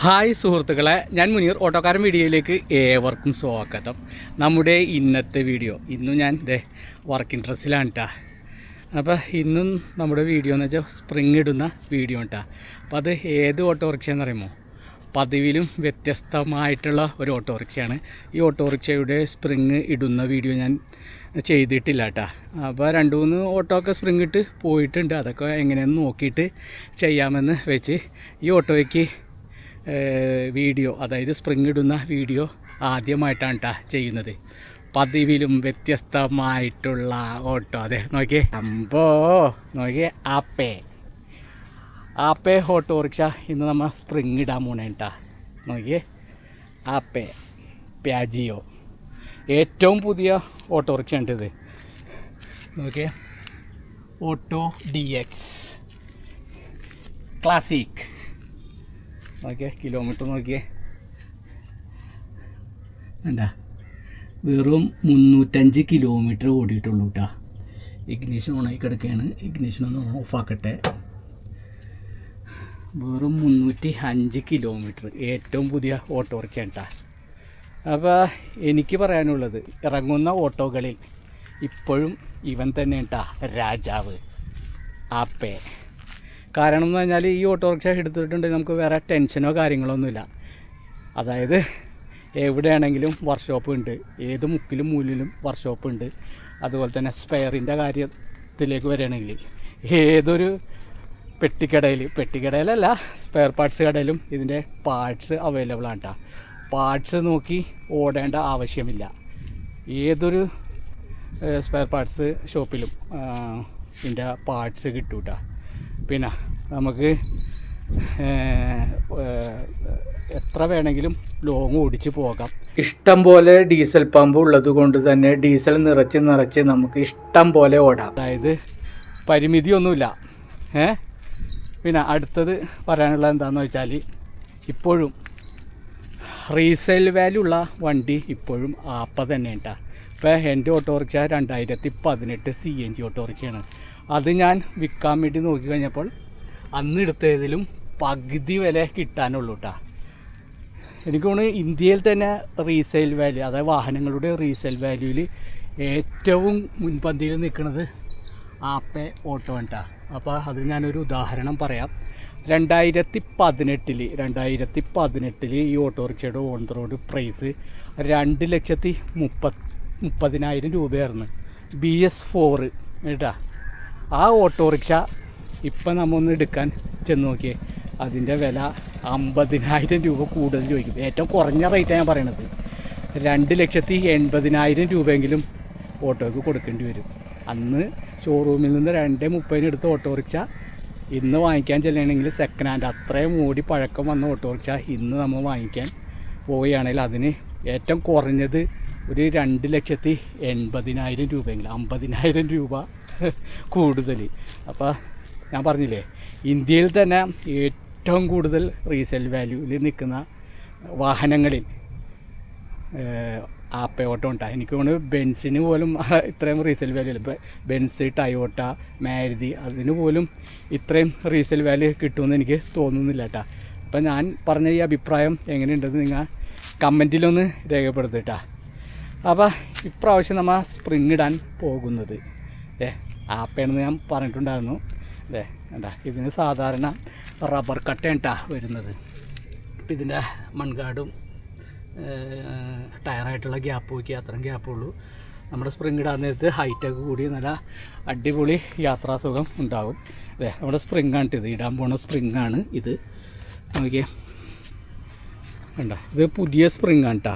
Hi സുഹൃത്തുക്കളെ ഞാൻ മുനീർ. ഓട്ടോക്കാരൻ വീഡിയോയിലേക്ക് ഏവർക്കും സ്വാഗതം. നമ്മുടെ ഇന്നത്തെ വീഡിയോ. ഇന്നും ഞാൻ ദേ വർക്കിംഗ് ഡ്രസ്സിലാണ് കേട്ടോ അപ്പോൾ ഇന്നും നമ്മുടെ വീഡിയോ എന്ന് വെച്ചാൽ സ്പ്രിങ് ഇടുന്ന വീഡിയോ കേട്ടോ അപ്പോൾ അത് ഏത് ഓട്ടോറിക്ഷ എന്ന് പറയുമോ പതിവിലും വ്യത്യസ്തമായിട്ടുള്ള ഒരു ഓട്ടോറിക്ഷയാണ്. ഈ ഓട്ടോറിക്ഷയുടെ സ്പ്രിങ് ഇടുന്ന വീഡിയോ ഞാൻ ചെയ്തിട്ടില്ല കേട്ടോ അപ്പോൾ രണ്ട് മൂന്ന് ഓട്ടോ ഒക്കെ സ്പ്രിങ് ഇട്ട് പോയിട്ടുണ്ട്. അതൊക്കെ എങ്ങനെയെന്ന് നോക്കിയിട്ട് ചെയ്യാമെന്ന് വെച്ച് ഈ ഓട്ടോയ്ക്ക് വീഡിയോ അതായത് സ്പ്രിങ് ഇടുന്ന വീഡിയോ ആദ്യമായിട്ടാണ് കേട്ടോ ചെയ്യുന്നത്. പതിവിലും വ്യത്യസ്തമായിട്ടുള്ള ഓട്ടോ അതെ നോക്കിയേ. അമ്പോ നോക്കിയേ ആപ്പേ. ആപ്പേ ഓട്ടോറിക്ഷ ഇന്ന് നമ്മൾ സ്പ്രിങ് ഇടാൻ പോണേ കേട്ടാ നോക്കിയേ ആപ്പേ പ്യാജിയോ. ഏറ്റവും പുതിയ ഓട്ടോറിക്ഷ ഉണ്ട് ഇത് നോക്കിയേ ഓട്ടോ ഡി എക്സ്. ക്ലാസിക്. നോക്കിയേ കിലോമീറ്റർ നോക്കിയേ. വേണ്ട വെറും മുന്നൂറ്റഞ്ച് കിലോമീറ്റർ ഓടിയിട്ടുള്ളൂ കേട്ടോ ഇഗ്നീഷൻ ഓണായി കിടക്കുകയാണ് ഇഗ്നീഷൻ ഒന്ന് ഓഫാക്കട്ടെ വെറും മുന്നൂറ്റി അഞ്ച് കിലോമീറ്റർ ഏറ്റവും പുതിയ ഓട്ടോറിക്ഷ കേട്ടോ അപ്പോൾ എനിക്ക് പറയാനുള്ളത് ഇറങ്ങുന്ന ഓട്ടോകളിൽ ഇപ്പോഴും ഇവൻ തന്നെ കേട്ടാ രാജാവ്. ആപ്പേ. കാരണം എന്ന് പറഞ്ഞാൽ ഈ ഓട്ടോറിക്ഷ എടുത്തിട്ടുണ്ടെങ്കിൽ നമുക്ക് വേറെ ടെൻഷനോ കാര്യങ്ങളോ ഒന്നുമില്ല. അതായത് എവിടെയാണെങ്കിലും വർക്ക്ഷോപ്പ് ഉണ്ട്. ഏത് മുക്കിലും മൂലിലും വർക്ക്ഷോപ്പ് ഉണ്ട്. അതുപോലെ തന്നെ സ്പെയറിന്റെ കാര്യത്തിലേക്ക് വരികയാണെങ്കിൽ ഏതൊരു പെട്ടിക്കടയിൽ പെട്ടിക്കടയിലല്ല സ്പെയർ പാർട്സ് കടയിലും ഇതിന്റെ പാർട്സ് അവൈലബിൾ ആണ് കേട്ടോ പാർട്സ് നോക്കി ഓടേണ്ട ആവശ്യമില്ല. ഏതൊരു സ്പെയർ പാർട്സ് ഷോപ്പിലും ഇതിന്റെ പാർട്സ് കിട്ടും കേട്ടോ പിന്നെ നമുക്ക് എത്ര വേണമെങ്കിലും ലോങ് ഓടിച്ച് പോകാം. ഇഷ്ടം പോലെ ഡീസൽ പമ്പ് ഉള്ളത് കൊണ്ട് തന്നെ ഡീസൽ നിറച്ച് നിറച്ച് നമുക്ക് ഇഷ്ടം പോലെ ഓടാം. അതായത് പരിമിതിയൊന്നുമില്ല. ഏ? പിന്നെ അടുത്തത് പറയാനുള്ളത് എന്താണെന്ന് വെച്ചാൽ ഇപ്പോഴും റീസെയിൽ വാല്യൂ ഉള്ള വണ്ടി ഇപ്പോഴും ആപ്പ തന്നെ ഉണ്ടാ ഇപ്പോൾ എന്റെ ഓട്ടോറിക്ഷ രണ്ടായിരത്തി പതിനെട്ട് സി എൻ ജി ഓട്ടോറിക്ഷയാണ്. അത് ഞാൻ വിൽക്കാൻ വേണ്ടി നോക്കി കഴിഞ്ഞപ്പോൾ അന്ന് എടുത്തതിലും പകുതി വില കിട്ടാനുള്ളൂ കേട്ടോ എനിക്ക് തോന്നുന്നു ഇന്ത്യയിൽ തന്നെ റീസെയിൽ വാല്യൂ അതായത് വാഹനങ്ങളുടെ റീസെയിൽ വാല്യൂവിൽ ഏറ്റവും മുൻപന്തിയിൽ നിൽക്കുന്നത് ആപ്പെ ഓട്ടോ കേട്ടോ അപ്പോൾ അത് ഞാനൊരു ഉദാഹരണം പറയാം. രണ്ടായിരത്തി പതിനെട്ടിൽ രണ്ടായിരത്തി പതിനെട്ടിൽ ഈ ഓട്ടോറിക്ഷയുടെ ഓൺ റോഡ് പ്രൈസ് രണ്ട് ലക്ഷത്തി മുപ്പത് മുപ്പതിനായിരം രൂപയായിരുന്നു. ബി എസ് ഫോറ് കേട്ടാ. ആ ഓട്ടോറിക്ഷ ഇപ്പം നമ്മ ഒന്ന് എടുക്കാൻ ചെന്ന് നോക്കിയേ. അതിന്റെ വില അമ്പതിനായിരം രൂപ കൂടുതൽ ചോദിക്കും. ഏറ്റവും കുറഞ്ഞ റേറ്റാണ് ഞാൻ പറയണത്. രണ്ട് ലക്ഷത്തി എൺപതിനായിരം രൂപയെങ്കിലും ഓട്ടോയ്ക്ക് കൊടുക്കേണ്ടി വരും. അന്ന് ഷോറൂമിൽ നിന്ന് രണ്ട് മുപ്പതിന് എടുത്ത ഓട്ടോറിക്ഷ ഇന്ന് വാങ്ങിക്കാൻ ചെല്ലണമെങ്കിൽ സെക്കൻഡ് ഹാൻഡ് അത്രയും ഓടി പഴക്കം വന്ന ഓട്ടോറിക്ഷ ഇന്ന് നമ്മൾ വാങ്ങിക്കാൻ പോവുകയാണെങ്കിൽ അതിന് ഏറ്റവും കുറഞ്ഞത് ഒരു രണ്ട് ലക്ഷത്തി എൺപതിനായിരം രൂപയെങ്കിലും അമ്പതിനായിരം രൂപ കൂടുതൽ. അപ്പോൾ ഞാൻ പറഞ്ഞില്ലേ ഇന്ത്യയിൽ തന്നെ ഏറ്റവും കൂടുതൽ റീസെയിൽ വാല്യൂവിൽ നിൽക്കുന്ന വാഹനങ്ങളിൽ ആപ്പ ഓട്ടോ ഉണ്ടാകും എനിക്ക് തോന്നുന്നു ബെൻസിന് പോലും ഇത്രയും റീസെയിൽ വാല്യൂ ഇല്ല ബെൻസ് ടയോട്ട മാരുതി അതിന് പോലും ഇത്രയും റീസെയിൽ വാല്യൂ കിട്ടുമെന്ന് എനിക്ക് തോന്നുന്നില്ല കേട്ടോ അപ്പം ഞാൻ പറഞ്ഞ ഈ അഭിപ്രായം എങ്ങനെയുണ്ടെന്ന് നിങ്ങൾ കമന്റിലൊന്ന് രേഖപ്പെടുത്തുക കേട്ടോ അപ്പോൾ ഇപ്രാവശ്യം നമ്മൾ സ്പ്രിങ് ഇടാൻ പോകുന്നത്. ഏ ആപ്പയാണെന്ന് ഞാൻ പറഞ്ഞിട്ടുണ്ടായിരുന്നു. അതെ എന്താ ഇതിന് സാധാരണ റബ്ബർ കട്ടയാണ് കേട്ടോ വരുന്നത്. ഇപ്പം ഇതിന്റെ മൺകാടും ടയറായിട്ടുള്ള ഗ്യാപ്പ് നോക്കി അത്രയും ഗ്യാപ്പുള്ളൂ നമ്മുടെ സ്പ്രിങ് ഇടാൻ നേരത്ത് ഹൈറ്റൊക്കെ കൂടി നല്ല അടിപൊളി യാത്രാസുഖം ഉണ്ടാകും അതെ നമ്മുടെ സ്പ്രിങ് ആണ് ഇത് ഇടാൻ പോണ സ്പ്രിങ് ആണ് ഇത്. നോക്കിയേ. കണ്ട ഇത് പുതിയ സ്പ്രിങ് ആണ് കേട്ടോ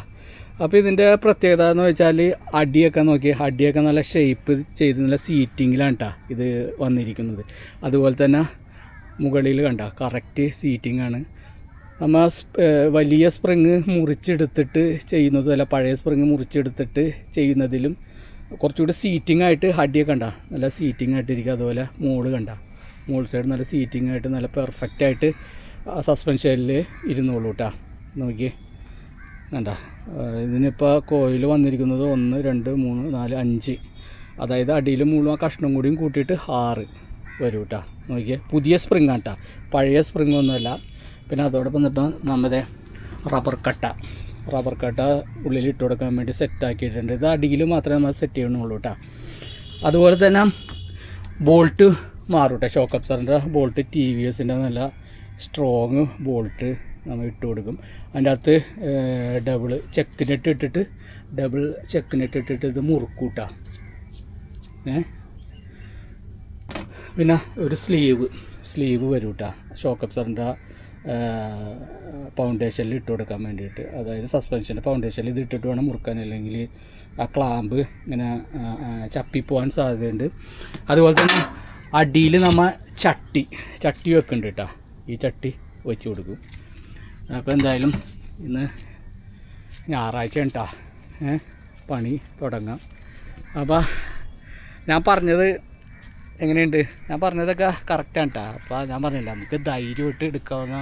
അപ്പോൾ ഇതിന്റെ പ്രത്യേകത എന്ന് വെച്ചാൽ അടിയൊക്കെ നോക്കി അടിയൊക്കെ നല്ല ഷേപ്പ് ചെയ്ത് നല്ല സീറ്റിങ്ങിലാണ് കേട്ടോ ഇത് വന്നിരിക്കുന്നത്. അതുപോലെ തന്നെ മുകളിൽ കണ്ട കറക്റ്റ് ആണ്. നമ്മൾ വലിയ സ്പ്രിങ് മുറിച്ചെടുത്തിട്ട് ചെയ്യുന്നതും അല്ല പഴയ സ്പ്രിങ് മുറിച്ചെടുത്തിട്ട് ചെയ്യുന്നതിലും കുറച്ചുകൂടി സീറ്റിംഗ് ആയിട്ട് ഹഡിയൊക്കെ കണ്ട നല്ല സീറ്റിംഗ് ആയിട്ടിരിക്കുക അതുപോലെ മോൾ കണ്ട മോൾ സൈഡ് നല്ല സീറ്റിംഗ് ആയിട്ട് നല്ല പെർഫെക്റ്റ് ആയിട്ട് സസ്പെൻഷനിൽ ഇരുന്നോളൂ കേട്ടോ നോക്കിയേ. വേണ്ട ഇതിനിപ്പോൾ കോയിൽ വന്നിരിക്കുന്നത് ഒന്ന് രണ്ട് മൂന്ന് നാല് അഞ്ച്. അതായത് അടിയിൽ ആ കഷ്ണം കൂടിയും കൂട്ടിയിട്ട് ആറ് വരും കേട്ടോ നോക്കിയേ. പുതിയ സ്പ്രിങ് കേട്ടോ പഴയ സ്പ്രിങ് ഒന്നുമല്ല. പിന്നെ അതോടൊപ്പം നിന്നിട്ട് നമ്മുടെ റബ്ബർ കട്ട. റബ്ബർ കട്ട ഉള്ളിൽ ഇട്ട് കൊടുക്കാൻ വേണ്ടി സെറ്റാക്കിയിട്ടുണ്ട് ഇത് അടിയിൽ മാത്രമേ നമ്മൾ സെറ്റ് ചെയ്യണുള്ളൂ കേട്ടോ അതുപോലെ തന്നെ ബോൾട്ട് മാറും കേട്ടോ ഷോക്ക് അപ്സറിന്റെ ബോൾട്ട് ടി വി എസിന്റെ നല്ല സ്ട്രോങ് ബോൾട്ട് നമ്മൾ ഇട്ട് കൊടുക്കും. അതിന്റെ അകത്ത് ഡബിൾ ചെക്ക് നെറ്റ് ഇട്ടിട്ട് ഡബിൾ ചെക്ക് നെറ്റ് ഇട്ടിട്ട് ഇത് മുറുക്കൂട്ടാ. ഏ? പിന്നെ ഒരു സ്ലീവ് സ്ലീവ് വരും കേട്ടോ ഷോക്ക് അബ്സറിന്റെ ഫൗണ്ടേഷനിൽ ഇട്ട് കൊടുക്കാൻ വേണ്ടിയിട്ട്. അതായത് സസ്പെൻഷന്റെ ഫൗണ്ടേഷനിൽ ഇത് ഇട്ടിട്ട് വേണം മുറുക്കാൻ. അല്ലെങ്കിൽ ആ ക്ലാമ്പ് ഇങ്ങനെ ചപ്പി പോകാൻ സാധ്യതയുണ്ട്. അതുപോലെ തന്നെ അടിയിൽ നമ്മൾ ചട്ടി ചട്ടി വെക്കുന്നുണ്ട് കേട്ടോ ഈ ചട്ടി വെച്ച് കൊടുക്കും. അപ്പോൾ എന്തായാലും ഇന്ന് ഞായറാഴ്ച കേട്ടോ പണി തുടങ്ങാം. അപ്പോൾ ഞാൻ പറഞ്ഞത് എങ്ങനെയുണ്ട്? ഞാൻ പറഞ്ഞതൊക്കെ കറക്റ്റാണ് കേട്ടോ അപ്പോൾ ഞാൻ പറഞ്ഞില്ല നമുക്ക് ധൈര്യമായിട്ട് എടുക്കാവുന്ന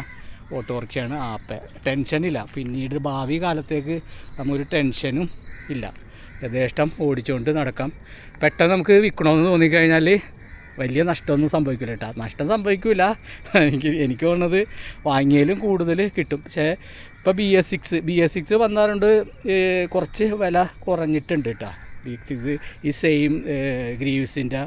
ഓട്ടോറിക്ഷയാണ് ആപ്പ്. ടെൻഷനില്ല. പിന്നീട് ഭാവി കാലത്തേക്ക് നമുക്കൊരു ടെൻഷനും ഇല്ല. യഥേഷ്ടം ഓടിച്ചുകൊണ്ട് നടക്കാം. പെട്ടെന്ന് നമുക്ക് വിൽക്കണമെന്ന് തോന്നിക്കഴിഞ്ഞാൽ വലിയ നഷ്ടമൊന്നും സംഭവിക്കില്ല കേട്ടോ. നഷ്ടം സംഭവിക്കില്ല എനിക്ക് എനിക്ക് തോന്നുന്നത് വാങ്ങിയാലും കൂടുതൽ കിട്ടും. പക്ഷേ ഇപ്പോൾ B S six B S six വന്നാറുണ്ട് കുറച്ച് വില കുറഞ്ഞിട്ടുണ്ട് കേട്ടോ. ബി സിക്സ് ഈ സെയിം ഗ്രീവ്സിന്റെ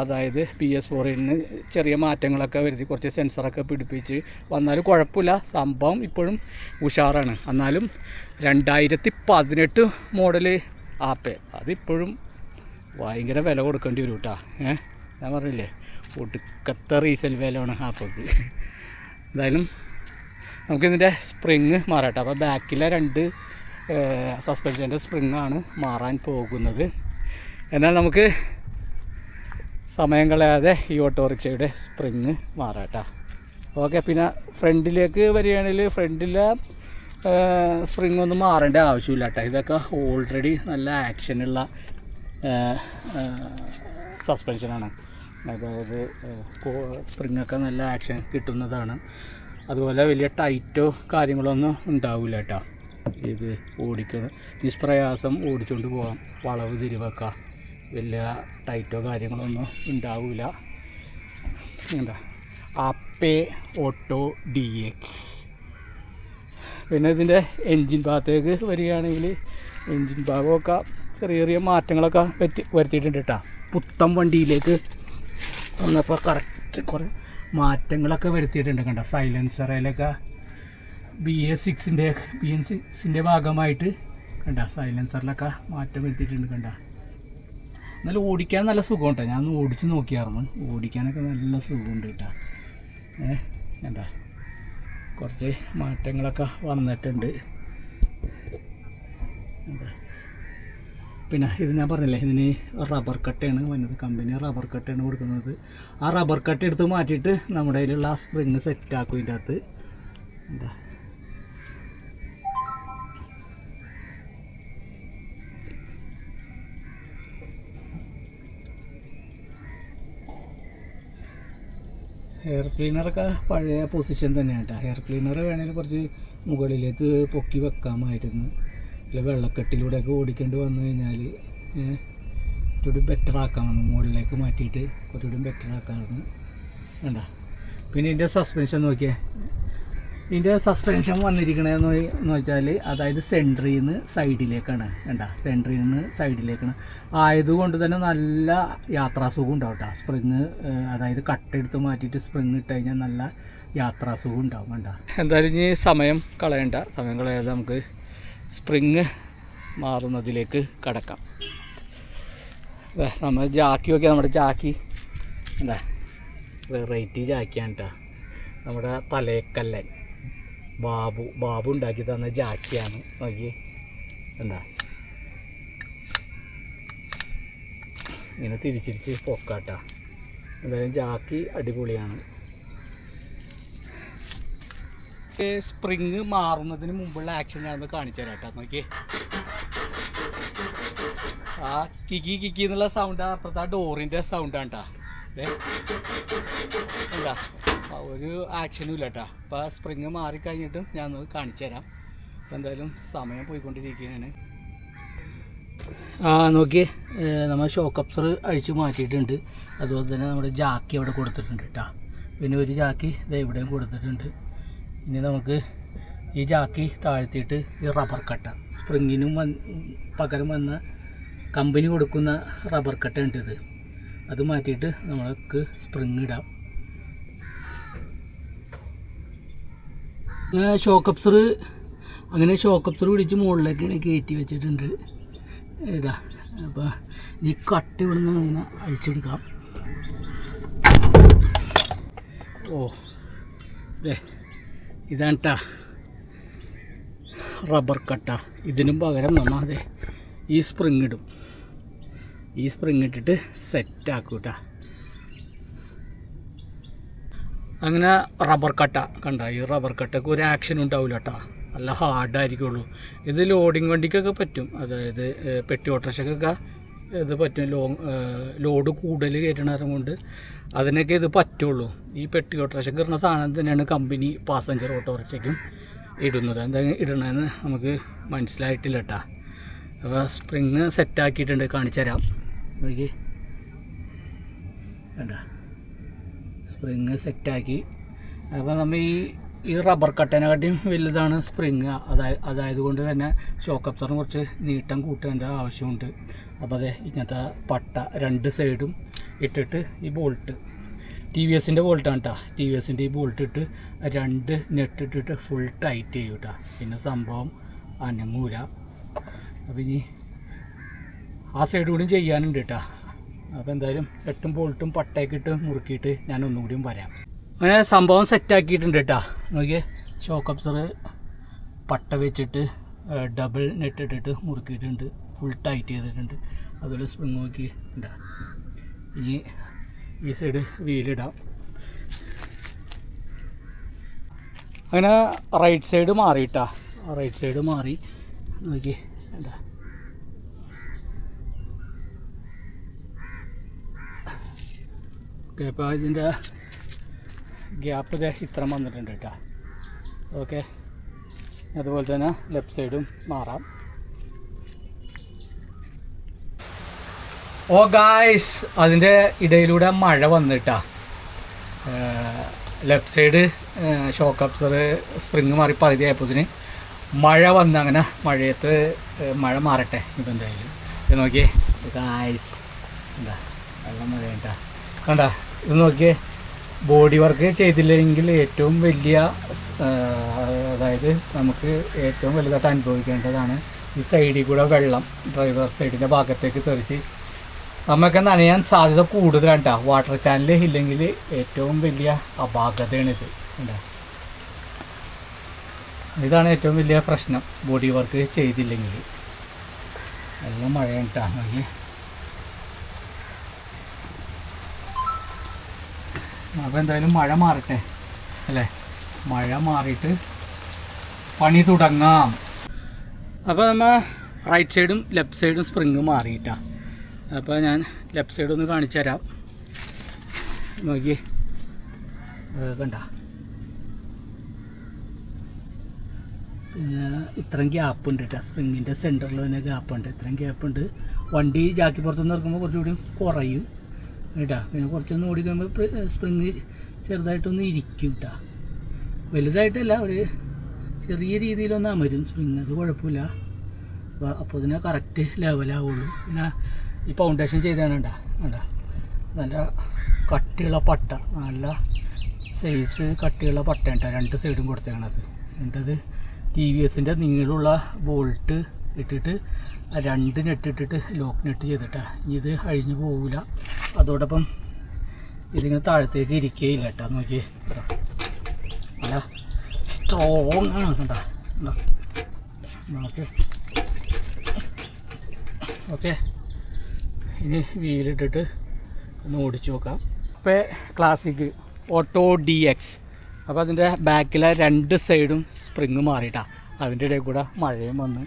അതായത് പി എസ് ഫോറിന് ചെറിയ മാറ്റങ്ങളൊക്കെ വരുത്തി കുറച്ച് സെൻസറൊക്കെ പിടിപ്പിച്ച് വന്നാലും കുഴപ്പമില്ല. സംഭവം ഇപ്പോഴും ഉഷാറാണ്. എന്നാലും രണ്ടായിരത്തി പതിനെട്ട് മോഡൽ ആപ്പ്. അതിപ്പോഴും ഭയങ്കര വില കൊടുക്കേണ്ടി വരും കേട്ടോ. ഏ? ഞാൻ പറഞ്ഞില്ലേ ഒടുക്കത്തെ റീസെൽ വിലയാണ് ആപ്പക്ക് എന്തായാലും നമുക്കിതിന്റെ സ്പ്രിങ് മാറാട്ടെ. അപ്പോൾ ബാക്കിലെ രണ്ട് സസ്പെൻഷന്റെ സ്പ്രിങ്ങാണ് മാറാൻ പോകുന്നത്. എന്നാൽ നമുക്ക് സമയം കളയാതെ ഈ ഓട്ടോറിക്ഷയുടെ സ്പ്രിങ് മാറാട്ട. ഓക്കെ പിന്നെ ഫ്രണ്ടിലേക്ക് വരികയാണെങ്കിൽ ഫ്രണ്ടിലെ സ്പ്രിങ് ഒന്നും മാറേണ്ട ആവശ്യമില്ല കേട്ടോ ഇതൊക്കെ ഓൾറെഡി നല്ല ആക്ഷനുള്ള സസ്പെൻഷനാണ് അതായത് സ്പ്രിങ്ങൊക്കെ നല്ല ആക്ഷൻ കിട്ടുന്നതാണ്. അതുപോലെ വലിയ ടൈറ്റോ കാര്യങ്ങളൊന്നും ഉണ്ടാവില്ല കേട്ടോ. ഇത് ഓടിക്കണം നിഷ്പ്രയാസം ഓടിച്ചുകൊണ്ട് പോകാം വളവ് തിരിവൊക്കെ വലിയ ടൈറ്റോ കാര്യങ്ങളൊന്നും ഉണ്ടാവില്ല എന്താ? Ape auto D X. പിന്നെ ഇതിന്റെ എൻജിൻ ഭാഗത്തേക്ക് വരികയാണെങ്കിൽ എൻജിൻ ഭാഗമൊക്കെ ചെറിയ ചെറിയ മാറ്റങ്ങളൊക്കെ പറ്റി വരുത്തിയിട്ടുണ്ട് കേട്ടോ. പുത്തം വണ്ടിയിലേക്ക് വന്നപ്പോൾ കറക്റ്റ് കുറേ മാറ്റങ്ങളൊക്കെ വരുത്തിയിട്ടുണ്ട് കണ്ട? സൈലൻസറയിലൊക്കെ ബി എ സിക്സിന്റെ ബി എൻ സിക്സിന്റെ ഭാഗമായിട്ട് കണ്ട? സൈലൻസറിലൊക്കെ മാറ്റം വരുത്തിയിട്ടുണ്ട് കണ്ട? എന്നാലും ഓടിക്കാൻ നല്ല സുഖമുണ്ട്. ഞാൻ ഒന്ന് ഓടിച്ച് നോക്കിയായിരുന്നു. ഓടിക്കാനൊക്കെ നല്ല സുഖമുണ്ട് കേട്ടോ. ഏ കണ്ട? കുറച്ച് മാറ്റങ്ങളൊക്കെ വന്നിട്ടുണ്ട്. എന്താ പിന്നെ ഇത് ഞാൻ പറഞ്ഞില്ലേ ഇതിന് റബ്ബർ കട്ടയാണ് വന്നത്. കമ്പനി റബ്ബർ കട്ടയാണ് കൊടുക്കുന്നത്. ആ റബ്ബർ കട്ട എടുത്ത് മാറ്റിയിട്ട് നമ്മുടെ കയ്യിലുള്ള ആ സ്പ്രിങ് സെറ്റാക്കും ഇതിന്റെ അകത്ത്. എന്താ? ഹെയർ ക്ലീനറൊക്കെ പഴയ പൊസിഷൻ തന്നെയാണ് കേട്ടോ. ഹെയർ ക്ലീനർ വേണമെങ്കിൽ കുറച്ച് മുകളിലേക്ക് പൊക്കി വെക്കാമായിരുന്നു. അല്ല വെള്ളക്കെട്ടിലൂടെയൊക്കെ ഓടിക്കേണ്ടി വന്നു കഴിഞ്ഞാൽ കുറച്ചുകൂടി ബെറ്റർ ആക്കാമെന്ന് മുകളിലേക്ക് മാറ്റിയിട്ട് കുറച്ചുകൂടി ബെറ്റർ ആക്കാമെന്ന് വേണ്ട പിന്നെ ഇതിന്റെ സസ്പെൻഷൻ നോക്കിയേ. ഇതിന്റെ സസ്പെൻഷൻ വന്നിരിക്കണതെന്ന് എന്ന് വെച്ചാൽ അതായത് സെൻട്രിൽ നിന്ന് സൈഡിലേക്കാണ് വേണ്ട സെൻട്രിൽ നിന്ന് സൈഡിലേക്കാണ് ആയതുകൊണ്ട് തന്നെ നല്ല യാത്രാസുഖം ഉണ്ടാവും കേട്ടോ സ്പ്രിങ് അതായത് കട്ടെടുത്ത് മാറ്റിയിട്ട് സ്പ്രിങ് ഇട്ട് കഴിഞ്ഞാൽ നല്ല യാത്രാസുഖം ഉണ്ടാവും വേണ്ട എന്തായാലും ഇനി സമയം കളയണ്ട. സമയം കളയാതെ നമുക്ക് സ്പ്രിങ് മാറുന്നതിലേക്ക് കടക്കാം. നമ്മൾ ജാക്കി നോക്കിയാൽ നമ്മുടെ ജാക്കി. എന്താ? വെറൈറ്റി ജാക്കിയാണ് കേട്ടോ നമ്മുടെ തലേക്കല്ലൻ ബാബു ബാബു ഉണ്ടാക്കി തന്ന ജാക്കിയാണ്. നോക്കി എന്താ? ഇങ്ങനെ തിരിച്ചിരിച്ച് പൊക്കാട്ടാ എന്തായാലും ജാക്കി അടിപൊളിയാണ്. സ്പ്രിങ് മാറുന്നതിന് മുമ്പുള്ള ആക്ഷൻ ഞാൻ കാണിച്ചു തരാം കേട്ടോ. നോക്കി ആ കിക്കി കിക്കി എന്നുള്ള സൗണ്ട് അപ്പുറത്തെ ആ ഡോറിന്റെ സൗണ്ടാണ് കേട്ടോ എന്താ ഒരു ആക്ഷനും ഇല്ല കേട്ടോ അപ്പോൾ സ്പ്രിങ് മാറിക്കഴിഞ്ഞിട്ടും ഞാൻ ഒന്ന് കാണിച്ചു തരാം. അപ്പോൾ എന്തായാലും സമയം പോയിക്കൊണ്ടിരിക്കുകയാണ്. ആ നോക്കിയേ. നമ്മൾ ഷോക്ക് അപ്സർ അഴിച്ചു മാറ്റിയിട്ടുണ്ട്. അതുപോലെ തന്നെ നമ്മുടെ ജാക്കി അവിടെ കൊടുത്തിട്ടുണ്ട് കേട്ടോ പിന്നെ ഒരു ജാക്കി ഇത് ഇവിടെയും കൊടുത്തിട്ടുണ്ട്. ഇനി നമുക്ക് ഈ ചാക്കി താഴ്ത്തിയിട്ട് ഈ റബ്ബർ കട്ട സ്പ്രിങ്ങിനും പകരം വന്ന കമ്പനി കൊടുക്കുന്ന റബ്ബർ കട്ട ഉണ്ട് ഇത്. അത് മാറ്റിയിട്ട് നമ്മൾക്ക് സ്പ്രിങ് ഇടാം. ഷോക്ക് അപ്സർ അങ്ങനെ ഷോക്ക് അപ്സർ പിടിച്ച് മുകളിലേക്ക് ഇങ്ങനെ കയറ്റി വെച്ചിട്ടുണ്ട്. ഇതാ അപ്പോൾ ഈ കട്ട് ഇവിടുന്ന് അങ്ങനെ അഴിച്ചെടുക്കാം. ഓ ദേ ഇതാണ് ട്ടാ റബ്ബർ കട്ട. ഇതിനും പകരം നമ്മൾ ഈ സ്പ്രിങ് ഇടും. ഈ സ്പ്രിങ് ഇട്ടിട്ട് സെറ്റ് ആക്കൂട്ടാ. അങ്ങനെ റബ്ബർ കട്ട കണ്ട. ഈ റബ്ബർ കട്ടക്ക് ഒരു ആക്ഷൻ ഉണ്ടാവില്ല കേട്ടോ നല്ല ഹാർഡായിരിക്കുള്ളൂ ഇത് ലോഡിങ് വണ്ടിക്കൊക്കെ പറ്റും. അതായത് പെട്ടി ഓട്ടോറിക്ഷക്കൊക്കെ ഇത് പറ്റും ലോങ് ലോഡ് കൂടുതൽ കയറ്റണ കൊണ്ട് അതിനൊക്കെ ഇത് പറ്റുള്ളൂ. ഈ പെട്ടി ഓട്ടോറിക്ഷയ്ക്ക് ഇടുന്ന സാധനം തന്നെയാണ് കമ്പനി പാസഞ്ചർ ഓട്ടോറിക്ഷയ്ക്കും ഇടുന്നത്. എന്താ ഇടണമെന്ന് നമുക്ക് മനസ്സിലായിട്ടില്ല കേട്ടാ അപ്പോൾ സ്പ്രിങ് സെറ്റാക്കിയിട്ടുണ്ട് കാണിച്ചു തരാം. നോക്കി. വേണ്ട സ്പ്രിങ് സെറ്റാക്കി അപ്പോൾ നമ്മൾ ഈ ഈ റബ്ബർ കട്ടനെക്കാട്ടിയും വലുതാണ് സ്പ്രിങ് അതായത് അതായത് കൊണ്ട് തന്നെ ഷോക്ക് അബ്സറിന് കുറച്ച് നീട്ടം കൂട്ടേണ്ട ആവശ്യമുണ്ട്. അപ്പോൾ അതെ ഇങ്ങനത്തെ പട്ട രണ്ട് സൈഡും ഇട്ടിട്ട് ഈ ബോൾട്ട് ടി വി എസിന്റെ ബോൾട്ടാണ് കേട്ടോ ടി വി എസിന്റെ ഈ ബോൾട്ട് ഇട്ട് രണ്ട് നെറ്റ് ഇട്ടിട്ട് ഫുൾ ടൈറ്റ് ചെയ്യും കേട്ടോ പിന്നെ സംഭവം അനങ്ങൂല. അപ്പം ഇനി ആ സൈഡ് കൂടി ചെയ്യാനുണ്ട് കേട്ടോ അപ്പോൾ എന്തായാലും എട്ടും ബോൾട്ടും പട്ടയൊക്കെ ഇട്ട് മുറുക്കിയിട്ട് ഞാൻ ഒന്നുകൂടിയും വരാം. അങ്ങനെ സംഭവം സെറ്റാക്കിയിട്ടുണ്ട് കേട്ടോ നോക്കിയേ. ഷോക്ക് അബ്സർ പട്ട വെച്ചിട്ട് ഡബിൾ നെറ്റ് ഇട്ടിട്ട് മുറുക്കിയിട്ടുണ്ട്. ഫുൾ ടൈറ്റ് ചെയ്തിട്ടുണ്ട്. അതുപോലെ സ്പ്രിങ് നോക്കി. ഉണ്ടാ ഇനി ഈ സൈഡ് വീലിടാം അങ്ങനെ റൈറ്റ് സൈഡ് മാറിയിട്ടാ റൈറ്റ് സൈഡ് മാറി. നോക്കി എന്താ ഓക്കെ അപ്പോൾ ഇതിന്റെ ഗ്യാപ്പ് ഇതേ ഇത്ര വന്നിട്ടുണ്ട് കേട്ടോ. ഓക്കെ അതുപോലെ തന്നെ ലെഫ്റ്റ് സൈഡും മാറാം. ഓ ഗായ്സ് അതിന്റെ ഇടയിലൂടെ മഴ വന്നിട്ടാ. Left side shock absorber spring മാറി പകുതി ആയപ്പോത്തിന് മഴ വന്ന് അങ്ങനെ മഴയത്ത് മഴ മാറട്ടെ ഇപ്പം എന്തായാലും. ഇത് നോക്കിയേ. ഗായ്സ് എന്താ? വെള്ളം മഴ കണ്ട? ഇത് നോക്കിയേ. ബോഡി വർക്ക് ചെയ്തില്ലെങ്കിൽ ഏറ്റവും വലിയ അതായത് നമുക്ക് ഏറ്റവും വലുതായിട്ട് അനുഭവിക്കേണ്ടതാണ് ഈ സൈഡിൽ കൂടെ വെള്ളം ഡ്രൈവർ സൈഡിന്റെ ഭാഗത്തേക്ക് തെറിച്ച്. നമുക്ക് നനയാൻ സാധ്യത കൂടുതലാണ് കേട്ടോ വാട്ടർ ചാനൽ ഇല്ലെങ്കിൽ ഏറ്റവും വലിയ അപാകതയാണിത്. കണ്ടോ? ഇതാണ് ഏറ്റവും വലിയ പ്രശ്നം. ബോഡി വർക്ക് ചെയ്തില്ലെങ്കിൽ. നല്ല മഴയാണ് അപ്പോൾ എന്തായാലും മഴ മാറട്ടെ അല്ലേ? മഴ മാറിയിട്ട് പണി തുടങ്ങാം. അപ്പോൾ നമ്മൾ റൈറ്റ് സൈഡും ലെഫ്റ്റ് സൈഡും സ്പ്രിങ് മാറിയിട്ടാ. അപ്പോൾ ഞാൻ ലെഫ്റ്റ് സൈഡ് ഒന്ന് കാണിച്ചു തരാം. നോക്കി കണ്ട? ഇത്രയും ഗ്യാപ്പ് ഉണ്ട് കേട്ടോ സ്പ്രിങ്ങിന്റെ സെന്ററിൽ തന്നെ ഗ്യാപ്പ് ഉണ്ട്. ഇത്രയും ഗ്യാപ്പ് ഉണ്ട്. വണ്ടി ജാക്കി പുറത്തുനിന്ന് ഇറക്കുമ്പോൾ കുറച്ചുകൂടി കുറയും. കേട്ടാ പിന്നെ കുറച്ചൊന്ന് ഓടിക്കുമ്പോൾ സ്പ്രിങ് ചെറുതായിട്ടൊന്ന് ഇരിക്കും കേട്ടോ വലുതായിട്ടല്ല ഒരു ചെറിയ രീതിയിലൊന്ന് അമരും സ്പ്രിങ് അത് കുഴപ്പമില്ല. അപ്പോൾ അപ്പോൾ ഇതിനെ കറക്റ്റ് ലെവലാവുള്ളൂ പിന്നെ ഈ ഫൗണ്ടേഷൻ ചെയ്താണ് കേട്ടാ കണ്ട? നല്ല കട്ടിയുള്ള പട്ട. നല്ല സൈസ് കട്ടിയുള്ള പട്ട കേട്ടോ രണ്ട് സൈഡും കൊടുത്തേക്കണത്. എന്നിട്ടത് ടി വി എസിന്റെ നീളമുള്ള ബോൾട്ട് ഇട്ടിട്ട് രണ്ട് നെറ്റ് ഇട്ടിട്ട് ലോക്ക് നെറ്റ് ചെയ്തിട്ടാണ് ഇത് അഴിഞ്ഞു പോവില്ല അതോടൊപ്പം ഇതിങ്ങനെ താഴത്തേക്ക് ഇരിക്കുകയില്ല കേട്ടോ. നോക്കിയേ. അല്ല സ്ട്രോങ് ആണ് കേട്ടോ. Okay okay. ഇനി വീലിട്ടിട്ട് ഒന്ന് ഓടിച്ചു നോക്കാം. അപ്പോൾ ക്ലാസിക് ഓട്ടോ ഡി എക്സ് അപ്പോൾ അതിന്റെ ബാക്കിലെ രണ്ട് സൈഡും സ്പ്രിങ് മാറിയിട്ടാണ് അതിന്റെ ഇടയിൽ കൂടെ മഴയും വന്ന്.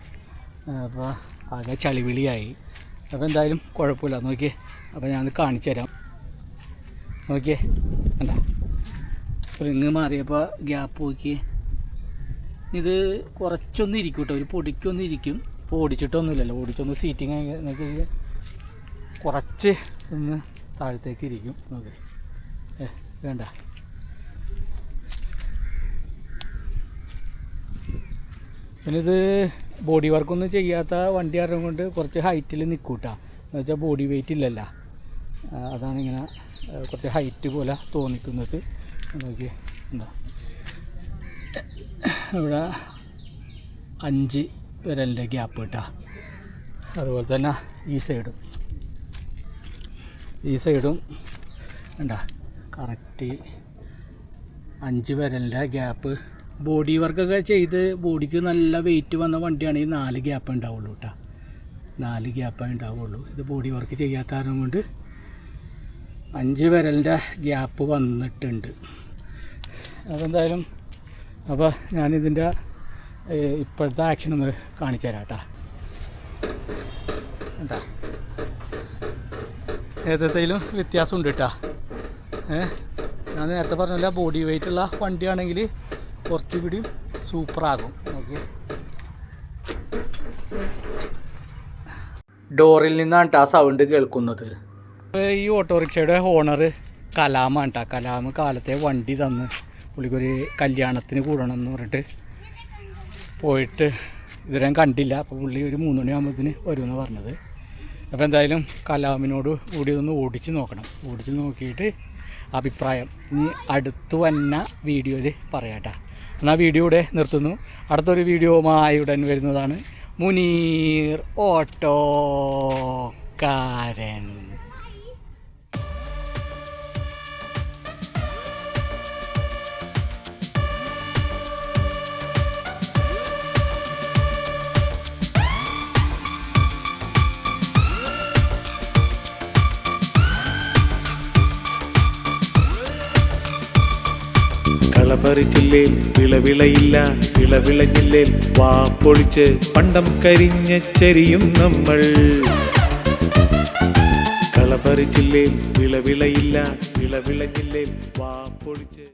അപ്പോൾ ആകെ ചളിവിളിയായി. അപ്പോൾ എന്തായാലും കുഴപ്പമില്ല. നോക്കിയേ. അപ്പോൾ ഞാനത് കാണിച്ചു തരാം. നോക്കിയേ. എന്താ സ്പ്രിങ് മാറിയപ്പോൾ ഗ്യാപ്പ് നോക്കിയേ. ഇത് കുറച്ചൊന്നും ഇരിക്കും കേട്ടോ ഒരു പൊടിക്കൊന്നും ഇരിക്കും. ഇപ്പോൾ ഓടിച്ചിട്ടൊന്നുമില്ലല്ലോ. ഓടിച്ചൊന്ന് സീറ്റിങ് നിങ്ങൾക്ക് കുറച്ച് ഒന്ന് താഴത്തേക്ക് ഇരിക്കും. നോക്കി ഏ വേണ്ട. പിന്നെ ഇത് ബോഡി വർക്കൊന്നും ചെയ്യാത്ത വണ്ടി കാരണം കൊണ്ട് കുറച്ച് ഹൈറ്റിൽ നിൽക്കൂട്ടാ. എന്ന് വെച്ചാൽ ബോഡി വെയിറ്റ് ഇല്ലല്ലോ. അതാണ് ഇങ്ങനെ കുറച്ച് ഹൈറ്റ് പോലെ തോന്നിക്കുന്നത്. നോക്കി എന്താ ഇവിടെ അഞ്ച് വിരലിന്റെ ഗ്യാപ്പ് കിട്ടാ അതുപോലെ തന്നെ ഈ സൈഡും ഈ സൈഡും ഉണ്ടാ കറക്റ്റ് അഞ്ച് വിരലിന്റെ ഗ്യാപ്പ് ബോഡി വർക്കൊക്കെ ചെയ്ത് ബോഡിക്ക് നല്ല വെയിറ്റ് വന്ന വണ്ടിയാണെങ്കിൽ നാല് ഗ്യാപ്പ് ഉണ്ടാവുള്ളൂ കേട്ടോ നാല് ഗ്യാപ്പേ ഉണ്ടാവുള്ളൂ. ഇത് ബോഡി വർക്ക് ചെയ്യാത്ത കാരണം കൊണ്ട് അഞ്ച് വിരലിന്റെ ഗ്യാപ്പ് വന്നിട്ടുണ്ട്. അതെന്തായാലും അപ്പോൾ ഞാനിതിന്റെ ഇപ്പോഴത്തെ ആക്ഷൻ ഒന്ന് കാണിച്ചു തരാം കേട്ടോ എന്താ? ഏതത്തേലും വ്യത്യാസമുണ്ട് കേട്ടോ ഏ? ഞാൻ നേരത്തെ പറഞ്ഞില്ല ബോഡി വെയിറ്റ് ഉള്ള വണ്ടിയാണെങ്കിൽ കുറച്ചുകൂടി സൂപ്പറാകും. ഓക്കെ. ഡോറിൽ നിന്നാണ് കേട്ടോ ആ സൗണ്ട് കേൾക്കുന്നത് ഈ ഓട്ടോറിക്ഷയുടെ ഓണർ കലാമാണ് കേട്ടോ കലാമ് കാലത്തെ വണ്ടി തന്ന് പുള്ളിക്കൊരു കല്യാണത്തിന് കൂടണം എന്ന് പറഞ്ഞിട്ട് പോയിട്ട് ഇതുവരെ കണ്ടില്ല. അപ്പോൾ പുള്ളി ഒരു മൂന്ന് മണിയാകുമ്പോഴത്തേന് വരുമെന്ന് പറഞ്ഞത്. അപ്പോൾ എന്തായാലും കലാമിനോട് കൂടി ഒന്ന് ഓടിച്ച് നോക്കണം. ഓടിച്ച് നോക്കിയിട്ട് അഭിപ്രായം. ഇനി അടുത്ത് വന്ന വീഡിയോയിൽ പറയാട്ടാ എന്നാൽ വീഡിയോ ഇവിടെ നിർത്തുന്നു. അടുത്തൊരു വീഡിയോമായി ഉടൻ വരുന്നതാണ്. മുനീർ ഓട്ടോ ഓട്ടോക്കാരൻ കളപറിച്ചില്ലേ വിളവിളയില്ല വിളവിളഞ്ഞില്ലേ വാ പൊളിച്ച് പണ്ടം കരിഞ്ഞ ചെരിയും നമ്മൾ. കളപറിച്ചില്ലേ വിളവിളയില്ല വിളവിളഞ്ഞില്ലേ വാ പൊളിച്ച്